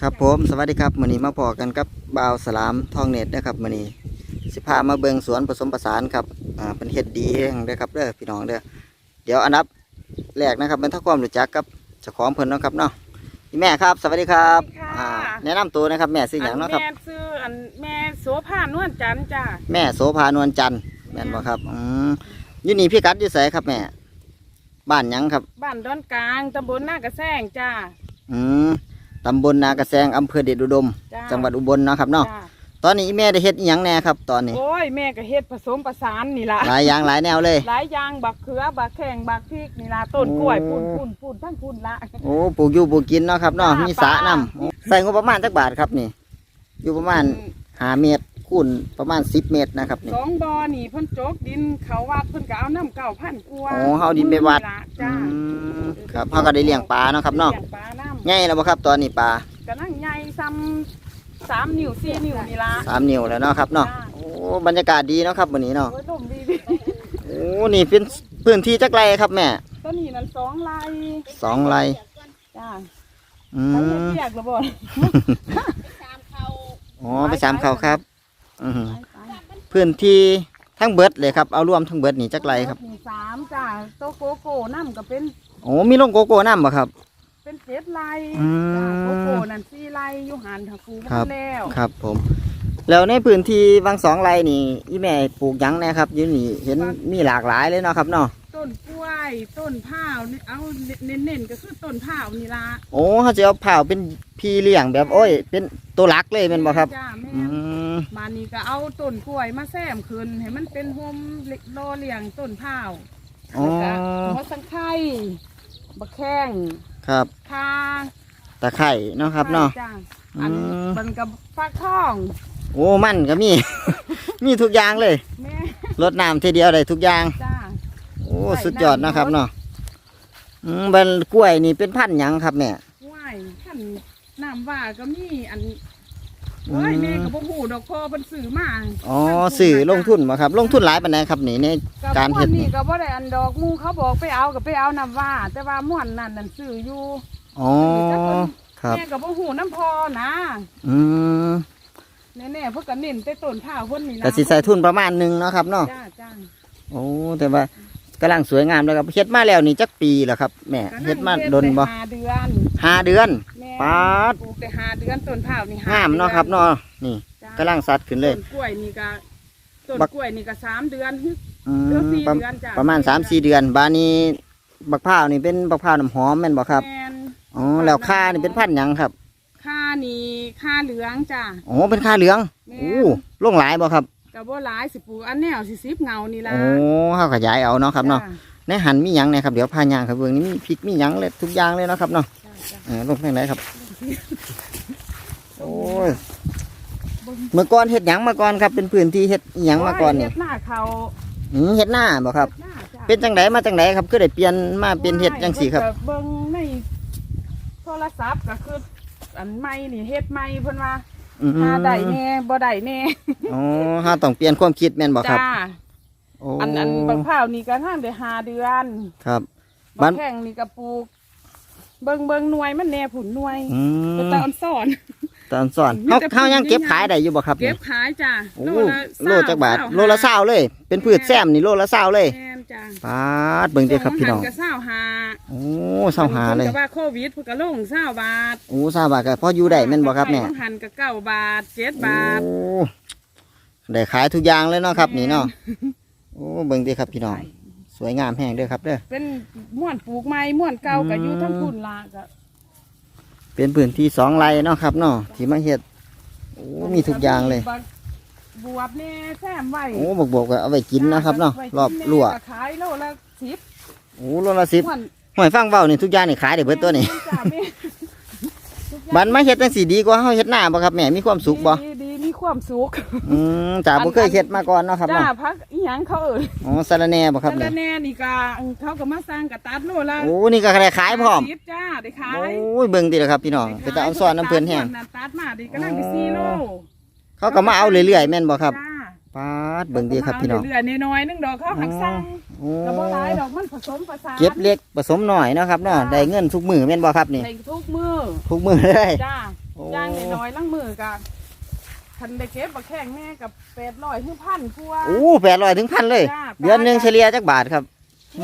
ครับผมสวัสดีครับมื้อนี้มาพอกันกับบ่าวสลามทองเน็ตนะครับมื้อนี้สิพามาเบิ่งสวนผสมผสานครับอ่าเป็นเฮ็ดดีเองเด้อครับเด้อพี่น้องเด้อเดี๋ยวอันดับแรกนะครับเป็นทักความรู้จักกับเจ้าของเพิ่นเนาะครับเนาะพี่แม่ครับ สวัสดีครับสวัสดีค่ะ อ่าแนะนำตัวนะครับแม่ชื่อหยังเนาะครับ แม่ซื้ออันแม่โสภานวลจันทร์จ้าแม่โสภานวลจันทร์แม่นบ่ครับอืมอยู่นี่พี่กัดอยู่ไสครับแม่บ้านหยังครับ บ้านดอนกลางตำบลหน้ากระแซงจ้าอืม ตำบลนากระแซงอำเภอเดชอุดม จ้า จังหวัดอุบลเนาะครับเนาะจ้าตอนนี้อีแม่ได้เฮ็ดอีหยังแน่ครับตอนนี้ โอ้ยแม่ก็เฮ็ดผสมประสานนี่ล่ะหลายอย่างหลายแนวเลย หลายอย่างบักเขือบักแข้งบักพริกนี่ล่ะต้นกล้วยโอ้ ปุ่นปุ่นปุ่นทั้งปุ่นละ โอ้ปลูกอยู่ปลูกกินเนาะครับเนาะจ้ามีสระปลา น้ำใส่งบประมาณจักบาทครับนี่ อยู่ประมาณห้าเมตรคูณประมาณสิบเมตรนะครับนี่ สองบอนี่เพิ่นโจกดินเขาวัดเพิ่นก็เอาน้ำเก่าพันกว่าโอ้เฮาดินไปวัดนี่ล่ะอืจ้ามครับเขาก็ได้เลี้ยงปลาเนาะครับเนาะ ลี้ยงปลาน้ำ ใหญ่แล้วบ่ครับตอนนี้ปลาก็นั่งใหญ่ซ้ำสามนิ้วสี่นิ้วนี่ล่ะสามนิ้วแล้วเนาะครับเนาะจ้าโอ้บรรยากาศดีเนาะครับวันนี้เนาะโอ้ยลมดีดีโอ้นี่เป็นพื้นที่จักไรครับแม่ต้นนี้นั่นสองไร่สองไรจ้าอืไปมเรียกแล้วบ่อ๋อไปสามเขาครับอือหือพื้นที่ทั้งเบิดเลยครับเอารวมทั้งเบิดนี่จักไรครับหนึ่งสามจ้าโตโกโก้น้ำก็เป็นโอ้มีลงโกโก้น้ำบ่ครับ เป็นเจ็ดไร่อืม จ้าโกโก้นั่นสี่ไร่อยู่หันทางคูครับบ้านแล้ว ครับผม แล้วในพื้นที่บางสองไร่นี่อีแม่ปลูกหยังแน่ครับอยืนนี่เห็นมีหลากหลายเลยเนาะครับเนาะต้นกล้วย ต้นผ้าวนี่เอาเน้นๆก็คือต้นผ้าวนี่ละโอ้เขาจะเอาเผาเป็นพี่เลี้ยงแบบโอ้ย เป็นตัวหลักเลยแมันบ่ครับ จ้าแม่อืมมานี่ก็เอาต้นกล้วยมาแซมขึ้นให้มันเป็นโฮมเล็กรอเลี้ยงต้นผ้าวอ๋อแล้วก็หัวสังไข่บักแข้ง ครับคาตะไคร่เนาะครับเนาะ จ้าอันอืม มันกับฟักทองโอ้มันก็มี มีทุกอย่างเลยแม่รดน้ำทีเดียวได้ทุกอย่าง จ้า โอ้ใส่สุดยอดน้ำ นะครับรดเนาะอืมบันกล้วยนี่เป็นพันธุ์หยังครับแม่ว่ายท่านน้ำว่าก็มีอัน โอ้ยอืมแม่กับพ่อหูดอกพอเพิ่นซื้อมาอ๋อสื่อลงทุนมาครับ ลงทุนหลายปานใดครับนี่ในกับการม่วเฮ็นดนี่นี่ก็บ่ได้อันดอกหมูเขาบอกไปเอาก็ไปเอาน้ำว่า แต่ว่าม่วนนั่นนั่นซื้ออยู่อ๋อครับ แม่กับพ่อหูน้ำพอนะอืมแน่ๆเพิ่นก็เน้นแต่ต้นผ้าเพิ่นนี่นะแต่สิใส่ทุนประมาณหนึงเนาะครับเนาะจ้าจ้าโอ้แต่ว่ากำลังสวยงามแล้วครับเฮ็ดมาแล้วนี่จักปีแล้วครับแม่ก็เฮ็ดมาเฮ็ดนบ่ได้ห้าเดือน ห้าเดือนแม่ ปาด ปลูกได้ห้าเดือนต้นผ้านี่ห้งามเนาะครับเนาะนี่จ้กำลังสัดขึ้นเลย ต้นกล้วยนี่ก็ต้นบัก กล้วยนี่ก็สามเดือนอืเดือนมสี่ประเดือนจ้ะ ประมาณสามสี่เดือน บานี้บักพร้าวนี่เป็นบักพร้าวน้ำหอมแม่นบ่ครับแมนอ๋อแล้วค่านี่เป็นพันธุ์หยังครับค่านี่ค่าเหลืองจ้ะ อ๋อเป็นค่าเหลืองแม่น โอ้ลงหลายบ่ครับกับว่าหลายสิปลูกอันแนวสิซิบเงานี่ละโอ้เฮาขยายเอาเนาะครับเนาะ จ้ในหันมีหยังเนี่ยครับเดี๋ยวพายางครับเบื้องนี้มีพริกมีหยังเลยทุกอย่างเลยเนาะครับเนาะจ้ะจ้ะ เออลงทางไหนครับ โอ้ยเมื่อก่อนเฮ็ดหยังมาก่อนครับ เป็นพื้นที่เฮ็ดอิหยังมาก่อนนี่โยเฮ็ดหน้าเขาอืมเฮ็ดหน้าบ่ครับเฮ็ดหน้าจ้ะเป็นจังไดมาจังไดครับคือได้เปลี่ยนมาเป็นเฮ็ดจังสี่ครับเพิ่นก็เบิ่งในโทรศัพท์ก็คืออันใหม่นี่เฮ็ดใหม่เพิ่นว่าอืมหาได้แน่บ่ได้แน่อ๋อเฮาต้องเปลี่ยนความคิดแม่นบ่ครับจ้าโอ้อันอันบางข้าวนี่ก็ทางได้ห้าเดือนครับบาบ้านงแข่งนี่ก็ปลูก เบิ่งเบิ่งหน่วยมันแน่ผุนหน่วยอืเป็นมตาอ่อนสอน ตอนสอนมีเฮาแต่เฮายังปลูกเก็บง่ายๆขายได้อยู่บ่ครับเก็นี่บขายจ้ะโอ้ละโลจักบาทเศโลละเศร้าเลย เป็นพืชแซมนี่โลละเศร้าเลยแม่นจ้ะปาดเบิ่งเด้อครับพี่น้อง ส่มาหัก็เศร้าหาโอ้เศร้าหาเลย พิ่นก็ว่าโควิดเพิ่นก็ลงเศร้าบาทโอ้ทราบว่าก็พออยู่ได้แม่นบ่ครับแม่ไข่หันก็เก้าบาทเจ็ดบาท โอ้ได้ขายทุกอย่างเลยเนาะครับ นี่เนาะ โอ้เบิ่งเด้อครับพี่น้อง สวยงามแห้งเด้อครับเด้อเป็นม่วนปลูกใหม่ม่วนเก่าก็อยู่ทั้งพุ่นละก็เป็นพื้นที่สองไร่เนาะครับเนาะที่มาเฮ็ดโอ้มีทุกอย่างเลย บักบวบแน่แซมไว้โอ้บกๆก็เอาไว้กินนะครับเนาะไว้กิรอบแน่รั่วก็ขายโลละสิบโอ้โลละสิบม่วนหอยฟังเว้านี่ทุกอย่างนี่ขายได้เบิดตัวนี่จ้ะแม่ทุกอย่างบันมาเฮ็ดจังสีดีกว่าเฮาเฮ็ดหน้าบ่ครับแม่มีความสุขบ่ดีดีมี ความสุขอืมจ้าบ่เคยเฮ็ดมาก่อนเนาะครับจ้าเนาะพักอีหยังเขาเอ่ยอ๋อสะระแหน่บ่ครับแต่นี่ละแน่นี่ก็เขาก็มาสร้างกระตัดโลละโอ้นี่ก็ได้ขายพร้อมสิบจ้าได้ขายโอ้ยเบิ่งติล่ะครับพี่น้องเป็นตาเอาซ้อนน้ำเพิ่นแห้ง ตัดตัดมาดิก็นั่งไปซีโลเขาก็มาเอาเรื่อยๆแม่นบ่ครับจ้าปาดเบิ่งดีครับพี่น้องเรื่อยๆน้อยๆนึงดอกเขาหักสั่งโอ้กระบอกหลายดอกมันผสมผสานเก็บเล็กผสมหน่อยเนาะครับเนาะได้เงินทุกมือแม่นบ่ครับนี่ ใส่ทุกมือทุกมือเลย จ้าโอ้ ย่างน้อยๆลังมือกับ คันได้เก็บบักแข้งแม่กับแปดร้อยถึงพันกว่า โอ้แปดร้อยถึงพันเลย จ้า เดือนหนึ่งเฉลี่ยจักบาทครับ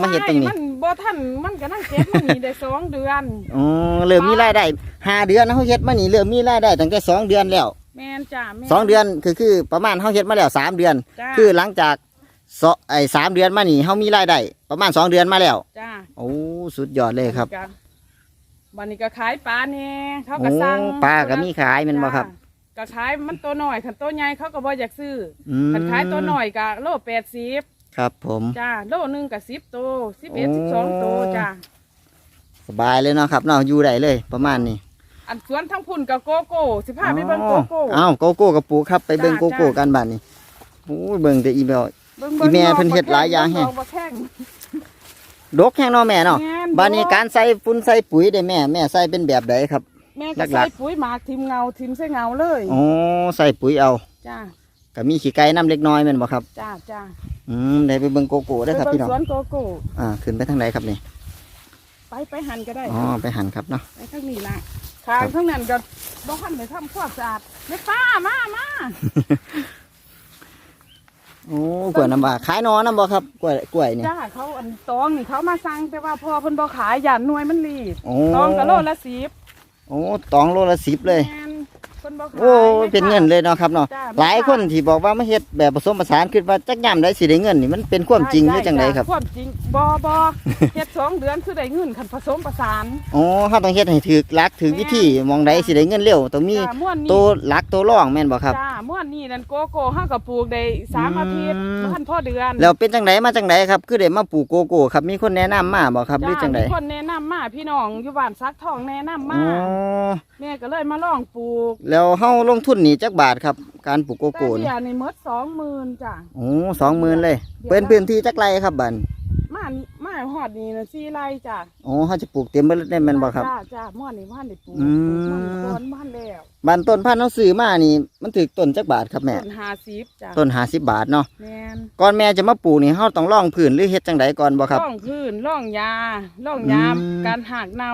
มาเฮ็ดตรงนี้มันบ่ทันมันก็นั่งเก็บมันนี่ได้สองเดือน อ๋อเริ่มมีรายได้ห้าเดือนนะเขาเฮ็ดมานี่เริ่มมีรายได้ตั้งแต่สองเดือนแล้วแม่นจ้าแม่นสองเดือนคือคือประมาณเขาเฮ็ดมาแล้วสามเดือน จ้าคือหลังจากสอไอ้สามเดือนมานี่เขามีรายได้ประมาณสองเดือนมาแล้ว จ้าโอ้สุดยอดเลยครับ จ้ะวันนี้ก็ขายปลาเนี่ยเขาโอ้ก็สั่งปลาก็มีขายแมันบ่ครับ จ้ะ ก็ขายมันตัวหน่อยขันตัวใหญ่เขาก็บ่อยากซื้ออือมขันขายตัวหน่อยก็โลแปดสิบครับผม จ้าโลหนึ่งกับสิบตัวสิบเอ็ดโอ้สิบสองตัวจ้าสบายเลยเนาะครับเนาะอยู่ได้เลยประมาณนี้อันสวนทั้งพุ่นกับโกโก้สิพาไปเบิ่งโกโก้ อ้าวโกโก้กับปูครับไปเบิ่งจ้าโกโก้จ้า กันบัดนี้โอ้ยเบิ่งแต่อีเมลเบิ่งอีแม่เพิ่นเฮ็ดหลายอย่างแฮะเบิ่งบ่แข้งดกแห้งเนาะแม่เนาะแม่นบัดนี้การใส่ฝุ่นใส่ปุ๋ยได้แม่ แม่ใส่เป็นแบบใดครับ แม่ก็หลัใส่กๆปุ๋ยหมากทิมเงาทิมใส่เงาเลยอ๋อใส่ปุ๋ยเอาจ้าก็มีขี้ไก่น้ำเล็กน้อยแม่นบ่ครับ จ้าจ้าอืมได้ไปเบิ่งโกโก้ได้อครับไปพี่เบิ่น้องงสวนโกโก้อ่าขึ้นไปทางไหนครับนี่ ไปไปหันก็ได้อ๋อไปหันครับเนาะ ไปข้างนี้ละขางข้างนั้นก็บ้านไปทำความสะอาดไม่ป้ามามาโอ้กล้วยน้ำว้าขายหนอน้ำบ่ครับกล้วยกล้วยนี่ จ้าเขาอันตองนี่เขามาสั่งแต่ว่าพอเพิ่นบ่ขายหยาดหน่วยมันรีบโอ้ตองก็โลละสิบ โอ้ตองโลละสิบเลย บ่ขายโอ้ยไม่เป็นเงินเลยเนาะครับเนาะจ้าหลายคนที่บอกว่ามาเฮ็ดแบบผสมผสานคิดว่าจักย่ำได้สิได้เงินนี่มันเป็นความจริงหรือจังไดครับความจริงบ่บ่เฮ็ดสองเดือนคือได้เงินคันผสมประสานอ๋อเฮาต้องเฮ็ดให้ถูกหลักถูกวิธีมองใดสิได้เงินเร็วต้องมีจ้าม่วนนี่ตัวหลักตัวรองแม่นบ่ครับ จ้าม่วนนี่นั่นโกโก้เฮาก็ปลูกได้สามอืม อาทิตย์บ่ทันพอเดือนแล้วเป็นจังไดมาจังไดครับ คือได้มาปลูกโกโก้ครับมีคนแนะนำมาบ่ครับหรือจังไดมีคนแนะนำมาพี่น้องอยู่บ้านซักทองแนะนำอ๋มาอแม่ก็เลยมาลองปลูกแล้วเฮาลงทุนนี่จักบาทครับ การปลูกโกแต่โก้นี่เดียวในมดสองหมื่นจ้ะ โอ้20,000เลยเป็นพื้นที่จักไรครับบัดมามาหอดนี่นะสี่ไร่จ้ะโอ้เฮาจะปลูกเต็มเบิดได้แม่นบ่ครับ จ้าจ้าม่วนนี่บ้านได้ปลูกอืม ม่วนนี่ต้นบ้านแล้วบันต้นพันธุ์เฮาซื้อมานี่ มันถึกต้นจักบาทครับแม่ ต้นห้าสิบจ้ะต้น50บาทเนาะ แมนก่อนแม่จะมาปลูกนี่เฮาต้องล่องพื้นหรือเฮ็ดจังไดก่อนบ่ครับ ร่องพื้นร่องยาร่องยามอืม การหักเนา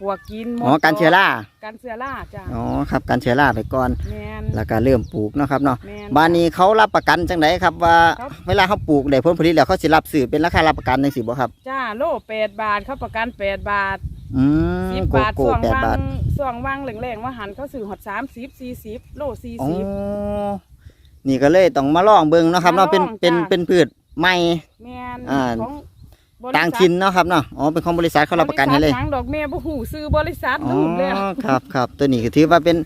ปวกกินหมดอ๋อการเชื้อราการเชื้อราจ้ะอ๋อครับการเชื้อราไปก่อน แมนแล้วก็เริ่มปลูกเนาะครับเนาะแมนบ้านนี้เขารับประกันจังไดครับว่าครับเวลาเขาปลูกได้ผลผลิตแล้วเขาสิรับซื้อเป็นราคารับประกันจังซี่บ่ครับจ้าโลแปดบาทเขาประกันแปดบาทอืมสิบโกบาทโก้ส่วงแปดวาบาทงส่วงวางแรงๆว่าหันเขาซื้อหอดสามสิบสี่สิบโลสี่อ๋อสิบ นี่ก็เลยต้องมาลองเบิ่งเนาะครับเนาะเป็นมาลองเป็นจ้ะ เป็นพืชใหม่ แมนอ่า ของบริษัท ต่างถิ่นเนาะครับเนาะอ๋อเป็นของบริษัทเขารับประกันให้เลยบษัทหางดอกแม่บ่หูซื้อบริษัทอ๋อรูปแล้วครับครับตัวนี้ก็ถือว่าเป็น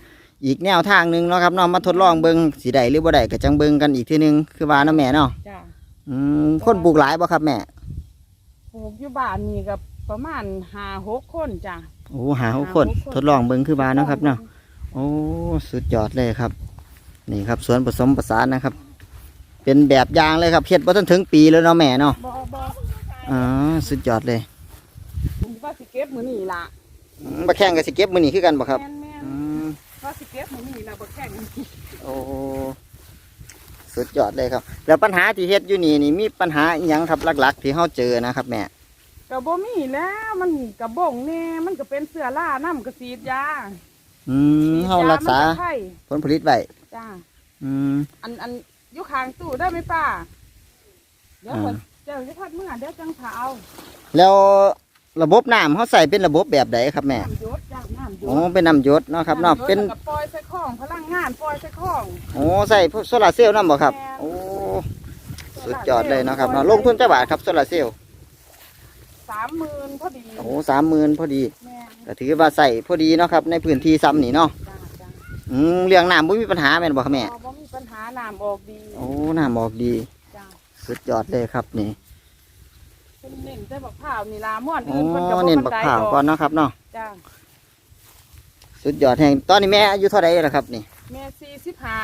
อีกแนวทางหนึงเนาะครับเนาะมาทดลองเบิ่งสิได้หรือบ่ได้ก็จังเบิ่งกันอีกทีหนึงคือว่าเนาะแม่เนาะจ้าอืมคนปลูกหลายบ่ครับแม่ปลูกอยู่บ้านนี่กับประมาณห้าหกคนจ้ะ โอ้หาหกคนหาหกคน ทดลองเบิ่งคือว่าเนาะครับเนาะโอ้สุดยอดเลยครับ นี่ครับสวนผสมผสานนะครับ เป็นแบบอย่างเลยครับเฮ็ดบ่ทันถึงปีแล้วเนาะแม่เนาะบ่บ่ อ๋อสุดยอดเลยผมว่าสิเก็บมื้อนี้ล่ะอืมบ่แข่งกับสิเก็บมื้อนี้คือกันบ่ครับแม่นแม่นอืมว่าสิเก็บมื้อนี้ล่ะบ่แข่งโอ้สุดยอดเลยครับ แล้วปัญหาที่เฮ็ดอยู่นี่นี่มีปัญหาอิหยังครับหลักๆ ที่เฮาเจอนะครับแม่ก็บ่มีแล้วมันกระบ่งแน่มันก็เป็นเสื้อราน้ำก็ฉีดยาอืมฉีดเฮายรักษามันไข้ผลผลิตไว้จ้าอืม อันอันอยู่ข้างตู้ได้ไหมป้าเดี๋ยวอ่าเพิ่น เจ้าจะพัดเมื่อเดี๋ยวจังเผาแล้วระบบน้ำเฮาใส่เป็นระบบแบบใดครับแม่น้ำหยศจ้าน้ำหยโอ้ศเป็นน้ำหยศเนาะครับเนาะำหยศเป็นแล้วก็ปล่อยใส่ข้องพลังงานปล่อยใส่ข้อง โอ้ใส่พวกโซลาร์เซลล์นำบ่ครับ โอ้สุดยอดเลยเนาะครับเนาะลงทุนจักบาทครับโซลาร์เซลล์สามหมื่นพอดีโอ้สามหมื่นพอดีแม่ก็ถือว่าใส่พอดีเนาะครับ ในพื้นที่ซ้ำนี่เนาะจ้าจ้าอืมเรื่องน้ำไม่มีปัญหาแม่นบ่ครับแม่บ่บ่มีปัญหาน้ำออกดีโอ้น้ำออกดีจ้า สุดยอดเลยครับนี่เพิ่นเน้นแต่บักพร้าวนี่ล่ะม่วนโอ้อื่นเพิ่นก็บ่เน้นบักข่าวก่อนเนาะครับเนาะจ้าสุดยอดแห่งตอนนี้แม่อายุเท่าไหร่แล้วครับนี่แม่สี่สิบห้า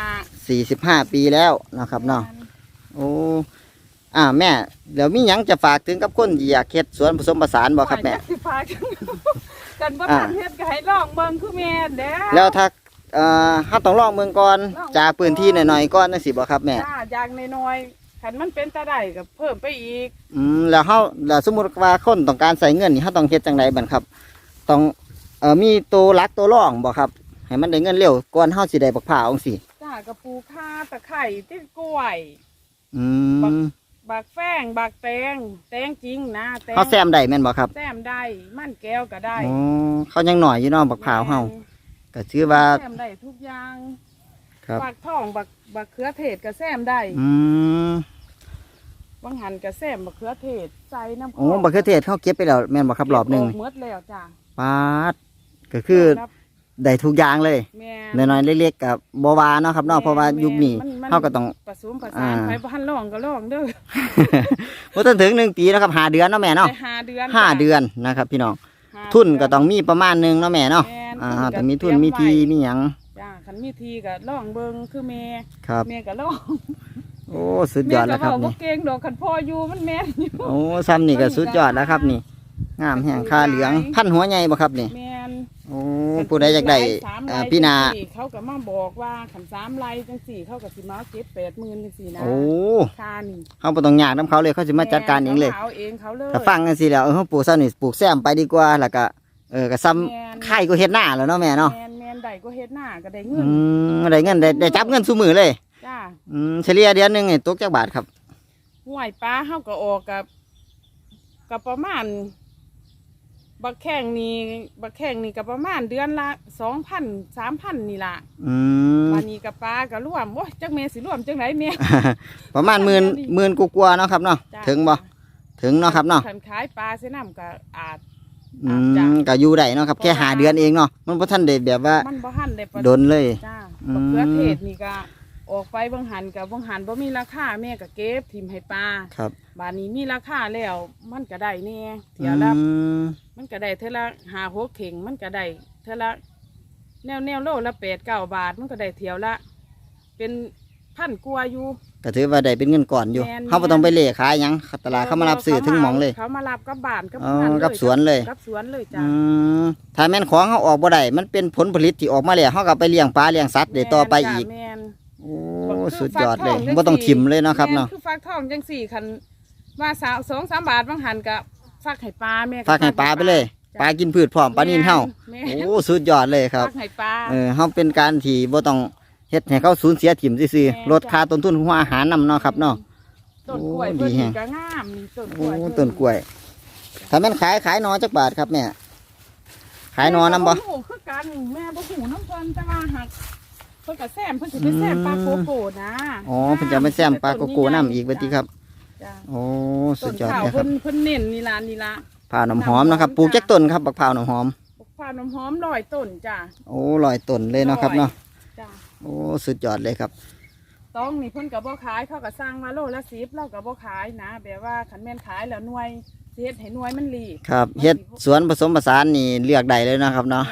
สี่สิบห้าปีแล้วเนาะครับเนาะโอ้อ่าแม่เดี๋ยวมีหยังจะฝากถึงกับคนที่อยากเฮ็ดสวนผสมผสานบ่ครับแม่สิพากันบ่อ่าทันเฮ็ดก็ให้ลองเบิ่งคือแม่นแหล้ว แล้วถ้าเอ่อเฮาต้องลองเมืองก่อนจากพื้นที่หน่อยๆก่อนจังซี่บ่ครับแม่ จ้าอย่างน้อยๆ คันมันเป็นตาได้ก็เพิ่มไปอีก อืมแล้วเฮาแล้วสมมุติว่าคนต้องการใส่เงินนี่เฮาต้องเฮ็ดจังไดบัดครับ ต้องเอ่อมีตัวหลักตัวรองบ่ครับ ให้มันได้เงินเร็วก่อนเฮาสิได้บักพร้าวจังซี่จ้ากระปูข่าตะไคร่ที่กล้วย อืมบักแฟงบักแตงแตงจริงนะแตงเฮาแซมได้แม่นบ่ครับแซมได้ มันแก้วก็ได้อ๋อเขายังหน่อยอยู่เนาะบักพร้าวเฮาก็ถือว่าแซมได้ทุกอย่างครับ บักทองบัก บักเขือเทศก็แซมได้อืมบางหันก็แซมบักเขือเทศใส่น้ำโอ้บักเขือเทศเขาเก็บไปแล้วแม่นบ่ครับรอบหนึงเก็หมดแล้วจ้าปาดก็คือได้ทุกอย่างเลยแม่น้อยๆเล็กๆกับบ่ว่าเนาะครับเนาะเพราะว่ายุคนี้มันมัน เฮาก็ต้อง ผสมผสานอ่า ไปบ้านลองก็ลองเด้อบ่ทันถึงหนึ่งปีแล้วครับห้าเดือนเนาะแม่เนาะไปห้าเดือนห้าจ้ะเดือนนะครับ พี่น้องห้าทุนก็เดืต้องมีประมาณหนึงเนาะแม่เนาะแม่นอ่าทุนก็ต้องมีทุนเตรียมมีทีไว้มีหยัง จ้าคันมีทีก็ลองเบิ่งคือแม่ครับ แม่ก็ลองโอ้สุดยอดแล้วครับแม่ก็เว้านี่บ่เก่งดอกคันพ่ออยู่มันแม่นอยู่โอ้ซ้ำนี่ก็สุดยอดแล้วครับนี่งามแห่งค่าเหลืองพันหัวใหญ่บ่ครับนี่แม่นโอ้ผู้ใดอยากได้สามอ่าไร่พี่นาจังสี่เขาก็มาบอกว่าขันสามไร่จังสี่เขาก็สิมาเก็บแปดหมื่นจังสี่นะโอ้ค่านี่เฮาบ่ต้องยากนํเขาเลยเขาสิมาจัดการเองเลย แม่ขาเอาเองเขาเลย ถ้าฟังจังซี่แล้วเออเฮาปลูกซ้ำนี่ปลูกแซมไปดีกว่าแล้วก็เออก็ซ้ำแม่นไข่ก็เฮ็ดหน้าแล้วเนาะแม่เนาะ แมนแมน ได้ก็เฮ็ดหน้าก็ได้เงิอืนมได้เงินได้ได้จับเงินซุมือเลย จ้าอืมเฉลี่ยเดือนหนึงนี่ตกจักบาทครับ ห่วยปลาเฮาก็ออกกับกับประมาณ บักแข้งนี่บักแข้งนี่ก็ประมาณเดือนละสองพันสามพันนี่ล่ะอืม วันนี้กับปลาก็รวมโอ้ยจักเมสิรวมจังไหนเมประมาณหมื่นหมื่นกว่าๆเนาะครับเนาะจ้าถึงบ่ถึงเนาะครับเนาะขันขายปลาเสยน้ำก็อาจ อืจ้ะ มก็อยู่ได้เนาะครับแค่เพราะว่าหาเดือนเองเนาะมันบ่ทันได้แบบว่ามันบ่หันได้ปลาโดนเลย จ้าอืมบักเขือเทศนี่ก็ออกไปเบางหันกับเบางหันบ่มีราคาแม่ก็เก็บทิมให้ปลาครับ บานนี้มีราคาแล้วมันก็ได้แน่เที่อืยวละมมันก็ได้เท่าละหาหกเข่งมันก็ได้เท่าละแนวแนวโลละแปดเก้าบาทมันก็ได้เที่ยวละ เป็น พันกว่าอยู่ก็ถือว่าได้เป็นเงินก่อนอยู่แม่นเฮาบ่ต้องไปเล่ขายหยังตลาดเขามารับซื้อถึงหมองเลยเขามารับกับบ้านกับอ๋อบ้านเลยกับสวนเลย กับสวนเลยจ้ะอืมถ้าแม่นของเฮาออกบ่ได้มันเป็นผลผลิตที่ออกมาแล้วเฮาก็ไปเลี้ยงปลาเลี้ยงสัตว์ได้ต่อไปอีก แม่น โอ้คือสุดยอดเลยฟักทองจังบ่ต้องสี่ทิมเลยเนาะครับแม่เนาะคือฟักทองจังสี่คันว่าสาวสองสามบาทบางหันกับฟักไข่ปลาแม่ฝากให้ปลาไปเลย ปลากินพืชพร้อมปลานินเฮาแม่โอ้สุดยอดเลยครับ ฟักไข่ปลาเออเฮาเป็นการที่บ่ต้อง เฮ็ดให้เขาสูญเสียถิ่มซื่อแม่ๆลดค่าต้นทุนของอาหารนำเนาะครับเนาะ ต้นกล้วยโอ้เพิ่นดีแฮะ นี่ก็งามนี่ต้นกโอ้ล้วยต้นกล้วย ถ้าแม่นขายขายหนอจักบาทครับแม่ขายหนอนำบ่แม่ก็หูคือกันแม่บ่หูน้ำเพิ่นแต่ว่าหักเพิ่นก็แซมเพิ่นสิไปแซมปลาโกโก้นะอ๋อเพิ่นจะเอาไปแซมปลาโกโก้น้ำอีกบัดนี้ครับ จ้ะโอ้สุต้ดนยอดข้าวเลยครัเพิ่บนเพิ่นเน้นนี่ล่ะนี่ล่ะผ่าวน้ำหอมนะครับปลูกจักต้นครับบักผ่าวน้ำหอมบักพร้าวน้ำหอมร้อยต้นจ้ะ โอ้ลอยต้นเลยเนาะครับเนาะจ้ะโอ้ สุดยอดเลยครับ ต้องนี่เพิ่นก็บ่ขายเขาก็สร้างมาโลละ10เราก็บ่ขายนะ แบบว่าคันแม่นขายแล้วหน่วยสิเฮ็ดให้หน่วยมันรีบครับเฮ็ดสวนผสมผสานนี่เลือกได้เลยนะครับเนาะ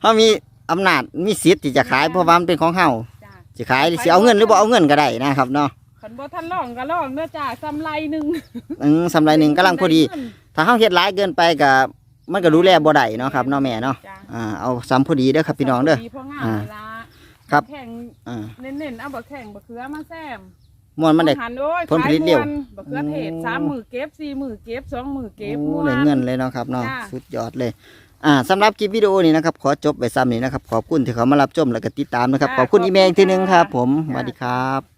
เฮามีอำนาจมีสิทธิ์ที่จะขายเพราะว่ามันเป็นของเฮาจ้ะสิขายสิเอาเงินหรือบ่เอาเงินก็ได้นะครับเนาะคันบ่ทันลองก็ลองเด้อจ้ะซ้ำไรหนึงอืมสำไรหนึ่งกำลังพอดี ถ้าเฮาเฮ็ดหลายเกินไปก็มันก็ดูแลบ่ได้เนาะครับเนาะแม่เนาะจ้ะอ่าเอาซ้ำพอดีเด้อครับพี่น้องเด้อ พองามอ่าเวลา ครับ แข่งอ่าเน้นๆเอาบักแข่งบักเขือมาแซมม่วนมันได้ หันโอ้ยผลผลิตเร็วขายม่นบักเขือเทศโอ้สามมือเก็บสี่มือเก็บสองมือเก็บโอ้ม่วได้น เงินเลยเนาะครับเนาะจ้า สุดยอดเลย อ่าสำหรับคลิปวิดีโอนี้นะครับขอจบไปซ้ำนี้นะครับขอบคุณที่เขามารับชมและก็ติดตามนะครับจ้าขอบคุณอีเมลอีกทีหนึงครับ ผมสจ้าวัสดีครับ